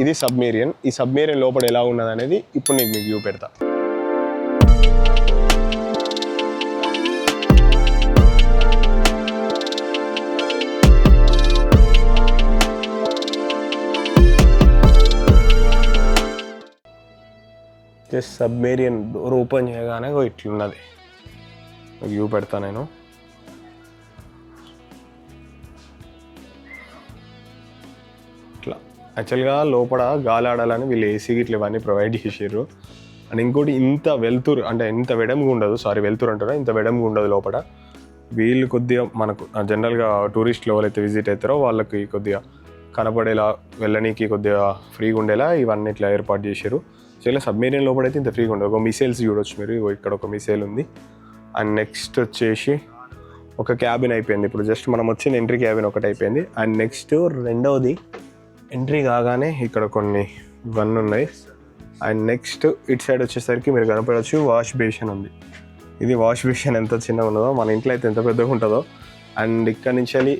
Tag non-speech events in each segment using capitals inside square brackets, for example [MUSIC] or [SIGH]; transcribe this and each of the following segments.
ఇది సబ్మేరియన్. ఈ సబ్మేరియన్ లోపల ఎలా ఉన్నది అనేది ఇప్పుడు నేను మీకు వ్యూ పెడతా. జస్ట్ సబ్మేరియన్ డోర్ ఓపెన్ చేయగానే ఇట్లున్నది. వ్యూ పెడతా నేను. యాక్చువల్గా లోపల గాలి ఆడాలని వీళ్ళు ఏసీ ఇట్లా ఇవన్నీ ప్రొవైడ్ చేసారు అండ్ ఇంకోటి ఇంత వెళ్తురు అంటే ఇంత వెడముగా ఉండదు సారీ వెళ్తురు అంటారా ఇంత వెడముగా ఉండదు లోపల. వీళ్ళు కొద్దిగా మనకు జనరల్గా టూరిస్టులు ఎవరైతే విజిట్ అవుతారో వాళ్ళకి కొద్దిగా కనపడేలా వెళ్ళనీకి కొద్దిగా ఫ్రీగా ఉండేలా ఇవన్నీ ఇట్లా ఏర్పాటు చేశారు సో ఇలా సబ్మెరీన్ లోపల అయితే ఇంత ఫ్రీగా ఉండదు. ఒక మిసైల్స్ చూడొచ్చు మీరు ఇక్కడ ఒక మిసైల్ ఉంది. అండ్ నెక్స్ట్ వచ్చేసి ఒక క్యాబిన్ అయిపోయింది. ఇప్పుడు జస్ట్ మనం వచ్చిన ఎంట్రీ క్యాబిన్ ఒకటి అయిపోయింది. అండ్ నెక్స్ట్ రెండవది ఎంట్రీ కాగానే ఇక్కడ కొన్ని ఇవన్నీ ఉన్నాయి. అండ్ నెక్స్ట్ ఇటు సైడ్ వచ్చేసరికి మీరు కనపడవచ్చు వాష్ బేషన్ ఉంది. ఇది వాష్ బేషన్ ఎంత చిన్నగా ఉన్నదో మన ఇంట్లో అయితే ఎంత పెద్దగా ఉంటుందో. అండ్ ఇక్కడ నుంచి వెళ్ళి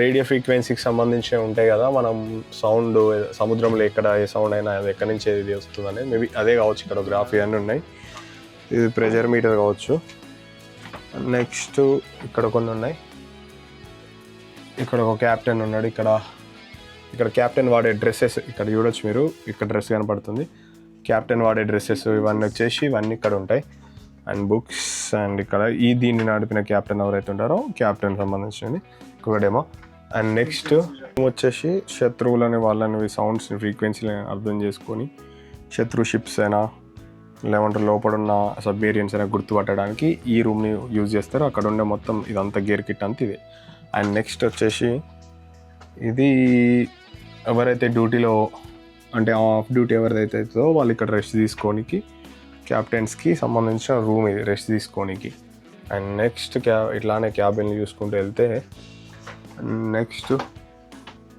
రేడియో ఫ్రీక్వెన్సీకి సంబంధించి ఉంటాయి కదా మనం సౌండ్ సముద్రంలో ఎక్కడ ఏ సౌండ్ అయినా అది ఎక్కడి నుంచి ఇది వస్తుందని మేబీ అదే కావచ్చు ఇక్కడ గ్రాఫీ అన్నీ ఉన్నాయి. ఇది ప్రెజర్ మీటర్ కావచ్చు. నెక్స్ట్ ఇక్కడ కొన్ని ఉన్నాయి. ఇక్కడ ఒక క్యాప్టెన్ ఉన్నాడు ఇక్కడ ఇక్కడ క్యాప్టెన్ వాడే డ్రెస్సెస్ ఇక్కడ చూడొచ్చు మీరు. ఇక్కడ డ్రెస్ కనపడుతుంది. క్యాప్టెన్ వాడే డ్రెస్సెస్ ఇవన్నీ వచ్చేసి ఇవన్నీ ఇక్కడ ఉంటాయి. అండ్ బుక్స్ అండ్ ఇక్కడ ఈ దీన్ని నడిపిన క్యాప్టెన్ ఎవరైతే ఉంటారో క్యాప్టెన్ సంబంధించింది ఇంకొకటేమో అండ్ నెక్స్ట్ వచ్చేసి శత్రువులని వాళ్ళని సౌండ్స్ ఫ్రీక్వెన్సీని అర్థం చేసుకొని శత్రు షిప్స్ అయినా లేవంటే లోపల ఉన్న సబ్మేరియన్స్ అయినా గుర్తుపట్టడానికి ఈ రూమ్ని యూజ్ చేస్తారు. అక్కడ ఉండే మొత్తం ఇదంతా గేర్ కిట్ అంతా ఇదే. అండ్ నెక్స్ట్ వచ్చేసి ఇది ఎవరైతే డ్యూటీలో అంటే ఆఫ్ డ్యూటీ ఎవరిదైతే అవుతుందో వాళ్ళు ఇక్కడ రెస్ట్ తీసుకోనికి క్యాప్టెన్స్కి సంబంధించిన రూమ్ ఇది రెస్ట్ తీసుకోనికి. అండ్ నెక్స్ట్ క్యా ఇట్లానే క్యాబిన్లు చూసుకుంటూ వెళ్తే నెక్స్ట్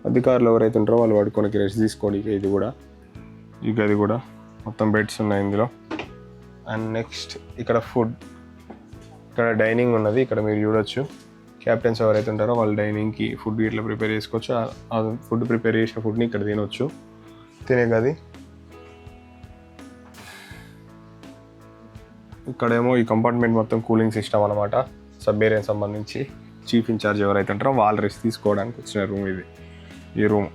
అధికారులు ఎవరైతే ఉంటారో వాళ్ళు పడుకోనికి రెస్ట్ తీసుకోనికి ఇది కూడా. ఈ గది కూడా మొత్తం బెడ్స్ ఉన్నాయి ఇందులో. అండ్ నెక్స్ట్ ఇక్కడ ఫుడ్ ఇక్కడ డైనింగ్ ఉన్నది ఇక్కడ మీరు చూడొచ్చు. క్యాప్టెన్స్ ఎవరైతే ఉంటారో వాళ్ళు డైనింగ్కి ఫుడ్ ఇట్లా ప్రిపేర్ చేసుకోవచ్చు. ఆ- ఫుడ్ ప్రిపేర్ చేసిన ఫుడ్ని ఇక్కడ తినొచ్చు. తినే గది. ఇక్కడేమో ఈ కంపార్ట్మెంట్ మొత్తం కూలింగ్ సిస్టమ్ అనమాట సబ్బేరియన్ సంబంధించి చీఫ్ ఇన్ఛార్జ్ ఎవరైతే ఉంటారో వాళ్ళు రెస్ట్ తీసుకోవడానికి వచ్చిన రూమ్ ఇది. ఈ రూమ్.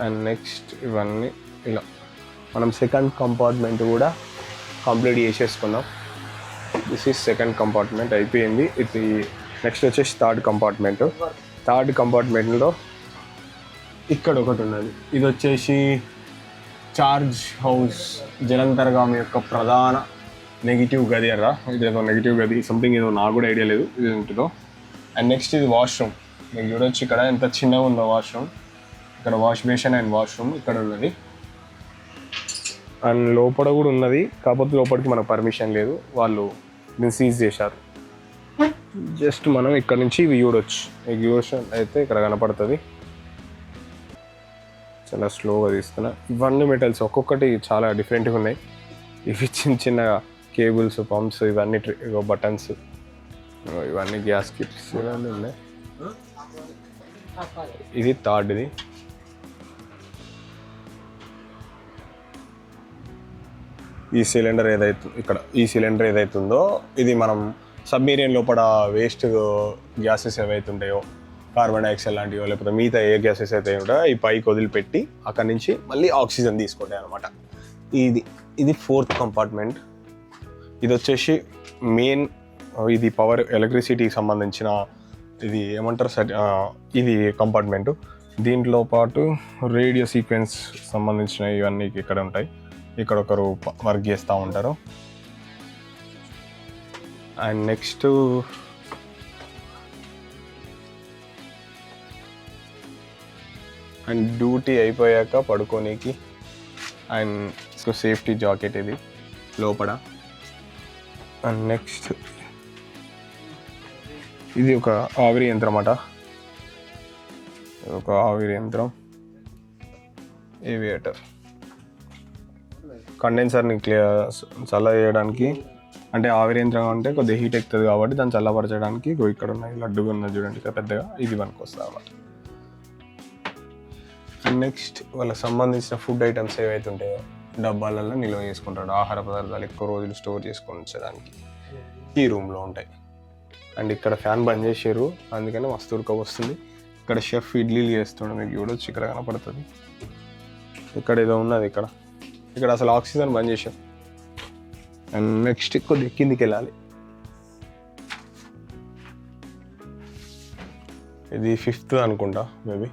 అండ్ నెక్స్ట్ ఇవన్నీ ఇలా. మనం సెకండ్ కంపార్ట్మెంట్ కూడా కంప్లీట్ చేసేసుకున్నాం దిస్ ఈజ్ సెకండ్ కంపార్ట్మెంట్ అయిపోయింది. ఇది నెక్స్ట్ వచ్చేసి థర్డ్ కంపార్ట్మెంట్ థర్డ్ కంపార్ట్మెంట్లో ఇక్కడ ఒకటి ఉన్నది. ఇది వచ్చేసి చార్జ్ హౌస్ జలంతర్గామి యొక్క ప్రధాన నెగిటివ్ గది అరా ఇదేదో నెగిటివ్ గది. సంథింగ్ ఏదో నాకు కూడా ఐడియా లేదు. ఇది ఉంటుందో అండ్ నెక్స్ట్ ఇది వాష్రూమ్ మీకు చూడొచ్చు ఇక్కడ ఎంత చిన్నగా ఉందో వాష్రూమ్ ఇక్కడ వాష్ బేషన్ అండ్ వాష్రూమ్ ఇక్కడ ఉన్నది. అండ్ లోపల కూడా ఉన్నది కాకపోతే లోపలికి మనకు పర్మిషన్ లేదు. వాళ్ళు దీన్ని సీజ్ చేశారు. జస్ట్ మనం ఇక్కడ నుంచి ఇవి చూడొచ్చు. ఎగ్జిబిషన్ అయితే ఇక్కడ కనపడుతుంది. చాలా స్లోగా తీసుకున్నా. ఇవన్నీ మెటల్స్ ఒక్కొక్కటి చాలా డిఫరెంట్గా ఉన్నాయి. ఇవి చిన్న చిన్న కేబుల్స్ పంప్స్ ఇవన్నీ బటన్స్ ఇవన్నీ గ్యాస్ కిట్స్ ఇవన్నీ ఉన్నాయి. ఇది థర్డ్ది ఈ సిలిండర్ ఏదైతే ఇక్కడ ఈ సిలిండర్ ఏదైతుందో ఇది మనం సబ్మీరియన్ లోపల వేస్ట్ గ్యాసెస్ ఏవైతే ఉంటాయో కార్బన్ డైఆక్సైడ్ లాంటివో లేకపోతే మిగతా ఏ గ్యాసెస్ అయితే ఉంటాయో ఈ పైకి వదిలిపెట్టి అక్కడి నుంచి మళ్ళీ ఆక్సిజన్ తీసుకుంటాయి అనమాట ఇది ఇది ఫోర్త్ కంపార్ట్మెంట్. ఇది వచ్చేసి మెయిన్ ఇది పవర్ ఎలక్ట్రిసిటీకి సంబంధించిన ఇది ఏమంటారు సరి ఇది కంపార్ట్మెంట్. దీంట్లో పాటు రేడియో సీక్వెన్స్ సంబంధించిన ఇవన్నీ ఇక్కడ ఉంటాయి. ఇక్కడ ఒకరు వర్క్ చేస్తూ ఉంటారు. అండ్ నెక్స్ట్ అండ్ డ్యూటీ అయిపోయాక పడుకోనికి అండ్ సేఫ్టీ జాకెట్ ఇది లోపల. అండ్ నెక్స్ట్ ఇది ఒక ఆవిరి యంత్రం అట. ఒక ఆవిరి యంత్రం. ఏవియేటర్. కండెన్సర్ని క్లియర్ చల్ల చేయడానికి అంటే ఆవిరి యంత్రం అంటే కొద్దిగా హీట్ ఎక్కుతుంది కాబట్టి దాన్ని చల్లపరచడానికి ఇక్కడ ఉన్నాయి లడ్డుగా ఉన్నది చూడండి ఇక్కడ పెద్దగా. ఇది మనకు వస్తుంది అన్నమాట. నెక్స్ట్ వాళ్ళకి సంబంధించిన ఫుడ్ ఐటమ్స్ ఏవైతే ఉంటాయో డబ్బాలలో నిల్వ చేసుకుంటాడు. ఆహార పదార్థాలు ఎక్కువ రోజులు స్టోర్ చేసుకొని ఉంచడానికి ఈ రూమ్లో ఉంటాయి. అండ్ ఇక్కడ ఫ్యాన్ బంద్ చేసారు అందుకని మస్తు ఉడక వస్తుంది ఇక్కడ షెఫ్ ఇడ్లీలు చేస్తుండే మీకు చూడొచ్చు ఇక్కడ కనపడుతుంది. ఇక్కడ ఏదో ఉన్నది ఇక్కడ. ఇక్కడ అసలు ఆక్సిజన్ బంద్ చేసాం అండ్ నెక్స్ట్ కొద్దిగా కిందికి వెళ్ళాలి. ఇది ఫిఫ్త్ అనుకుంటా మేబీ.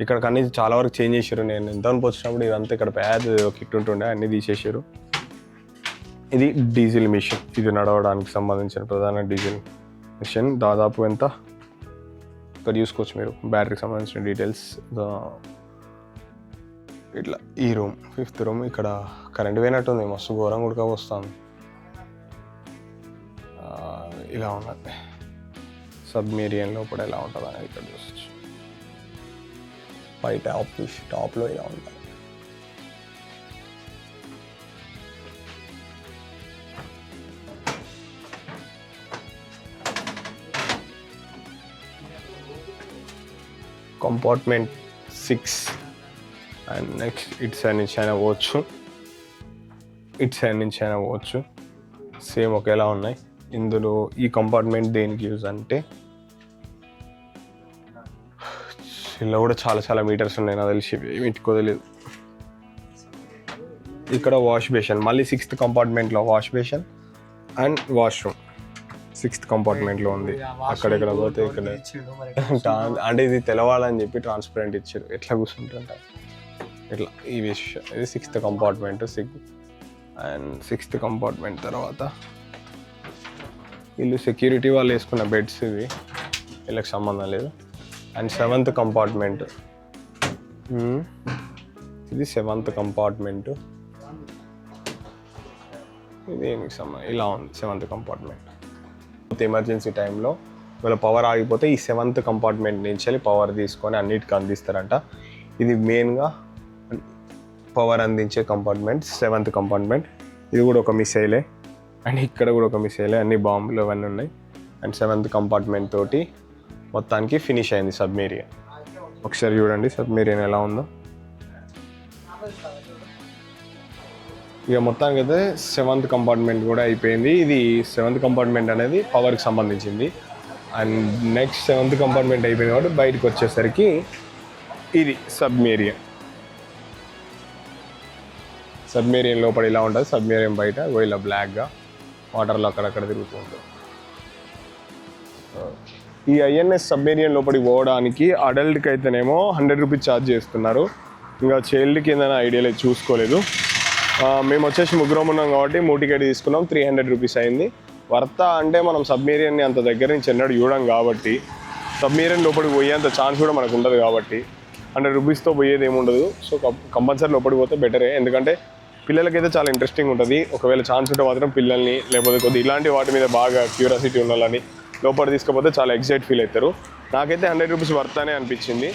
ఇక్కడ అన్ని చాలా వరకు చేంజ్ చేశారు. నేను ఎంత వచ్చినప్పుడు ఇదంతా ఇక్కడ పెద్ద కిట్ ఉంటుండే అన్ని తీసేసారు ఇది డీజిల్ మిషన్. ఇది నడవడానికి సంబంధించిన ప్రధాన డీజిల్ మిషన్. దాదాపు ఎంత? ఇక్కడ చూసుకోవచ్చు మీరు. బ్యాటరీకి సంబంధించిన డీటెయిల్స్. ఇట్లా ఈ రూమ్ ఫిఫ్త్ రూమ్ ఇక్కడ కరెంట్ పోయినట్టుంది మస్తు ఘోరంగా ఉడక వస్తుంది ఇలా ఉన్నది. సబ్మేరియన్ లోపల ఎలా ఉంటుంది అనేది ఇక్కడ చూసొచ్చు పై టాప్ టాప్లో ఇలా ఉంటుంది. కంపార్ట్మెంట్ సిక్స్ అండ్ నెక్స్ట్ ఇటు సైడ్ నుంచి అయినా పోవచ్చు. ఇటు సైడ్ నుంచి అయినా పోవచ్చు. సేమ్ ఒకేలా ఉన్నాయి. ఇందులో ఈ కంపార్ట్మెంట్ దేనికి యూజ్ అంటే ఇలా కూడా చాలా చాలా మీటర్స్ ఉన్నాయి. నాకు తెలిసి వీటికి తెలియదు ఇక్కడ వాష్ బేషన్ మళ్ళీ sixth కంపార్ట్మెంట్లో wash basin and washroom sixth కంపార్ట్మెంట్లో ఉంది. అక్కడెక్కడ పోతే ఇక్కడ [LAUGHS] అంటే ఇది తెలవాలని చెప్పి ట్రాన్స్పరెంట్ ఇచ్చారు ఎట్లా కూర్చుంటుంటారు ఇట్లా ఈ విషయం ఇది sixth compartment six and sixth compartment తర్వాత వీళ్ళు సెక్యూరిటీ వాళ్ళు వేసుకున్న బెడ్స్ ఇవి వీళ్ళకి సంబంధం లేదు. అండ్ సెవెంత్ కంపార్ట్మెంట్ ఇది సెవెంత్ కంపార్ట్మెంట్ ఇది ఏమి సంబంధం ఇలా ఉంది సెవెంత్ కంపార్ట్మెంట్ ఎమర్జెన్సీ టైంలో వీళ్ళ పవర్ ఆగిపోతే ఈ సెవెంత్ కంపార్ట్మెంట్ నుంచి వెళ్ళి పవర్ తీసుకొని అన్నిటికీ అందిస్తారంట. ఇది మెయిన్గా పవర్ అందించే కంపార్ట్మెంట్ సెవెంత్ కంపార్ట్మెంట్ ఇది కూడా ఒక మిసైలే అండ్ ఇక్కడ కూడా ఒక మిసైలే అన్ని బాంబులు అవన్నీ ఉన్నాయి. అండ్ సెవెంత్ కంపార్ట్మెంట్ తోటి మొత్తానికి ఫినిష్ అయింది సబ్మేరియన్ ఒకసారి చూడండి సబ్మేరియన్ ఎలా ఉందో. ఇక మొత్తానికి అయితే సెవెంత్ కంపార్ట్మెంట్ కూడా అయిపోయింది. ఇది సెవెంత్ కంపార్ట్మెంట్ అనేది పవర్కి సంబంధించింది. అండ్ నెక్స్ట్ సెవెంత్ కంపార్ట్మెంట్ అయిపోయింది కాబట్టి బయటకు వచ్చేసరికి ఇది సబ్మేరియన్ సబ్మేరియన్ లోపల ఇలా ఉంటుంది. సబ్మేరియన్ బయట ఇలా బ్లాక్గా వాటర్లో అక్కడక్కడ తిరుగుతూ ఉంటుంది. ఈ ఐఎన్ఎస్ సబ్మేరియన్ లోపలికి పోవడానికి అడల్ట్కి అయితేనేమో హండ్రెడ్ రూపీస్ ఛార్జ్ చేస్తున్నారు. ఇంకా చైల్డ్కి ఏదైనా ఐడియా లేదు చూసుకోలేదు. మేము వచ్చేసి ముగ్గురం ఉన్నాం కాబట్టి మూడు టికెట్ తీసుకున్నాం త్రీ హండ్రెడ్ రూపీస్ అయింది. వర్త అంటే మనం సబ్మేరియన్ని అంత దగ్గర నుంచి ఎన్నడూ చూడం కాబట్టి సబ్మేరియన్ లోపలికి పోయేంత ఛాన్స్ కూడా మనకు ఉండదు కాబట్టి హండ్రెడ్ రూపీస్తో పోయేది ఏముండదు. సో కంపల్సరీ లోపలికి పోతే బెటరే ఎందుకంటే పిల్లలకైతే చాలా ఇంట్రెస్టింగ్ ఉంటుంది. ఒకవేళ ఛాన్స్ ఉంటే మాత్రం పిల్లల్ని లేకపోతే కొద్ది ఇలాంటి వాటి మీద బాగా క్యూరియాసిటీ ఉండాలని లోపల తీసుకపోతే చాలా ఎగ్జైట్ ఫీల్ అవుతారు నాకైతే హండ్రెడ్ రూపీస్ వర్త్ అనే అనిపించింది.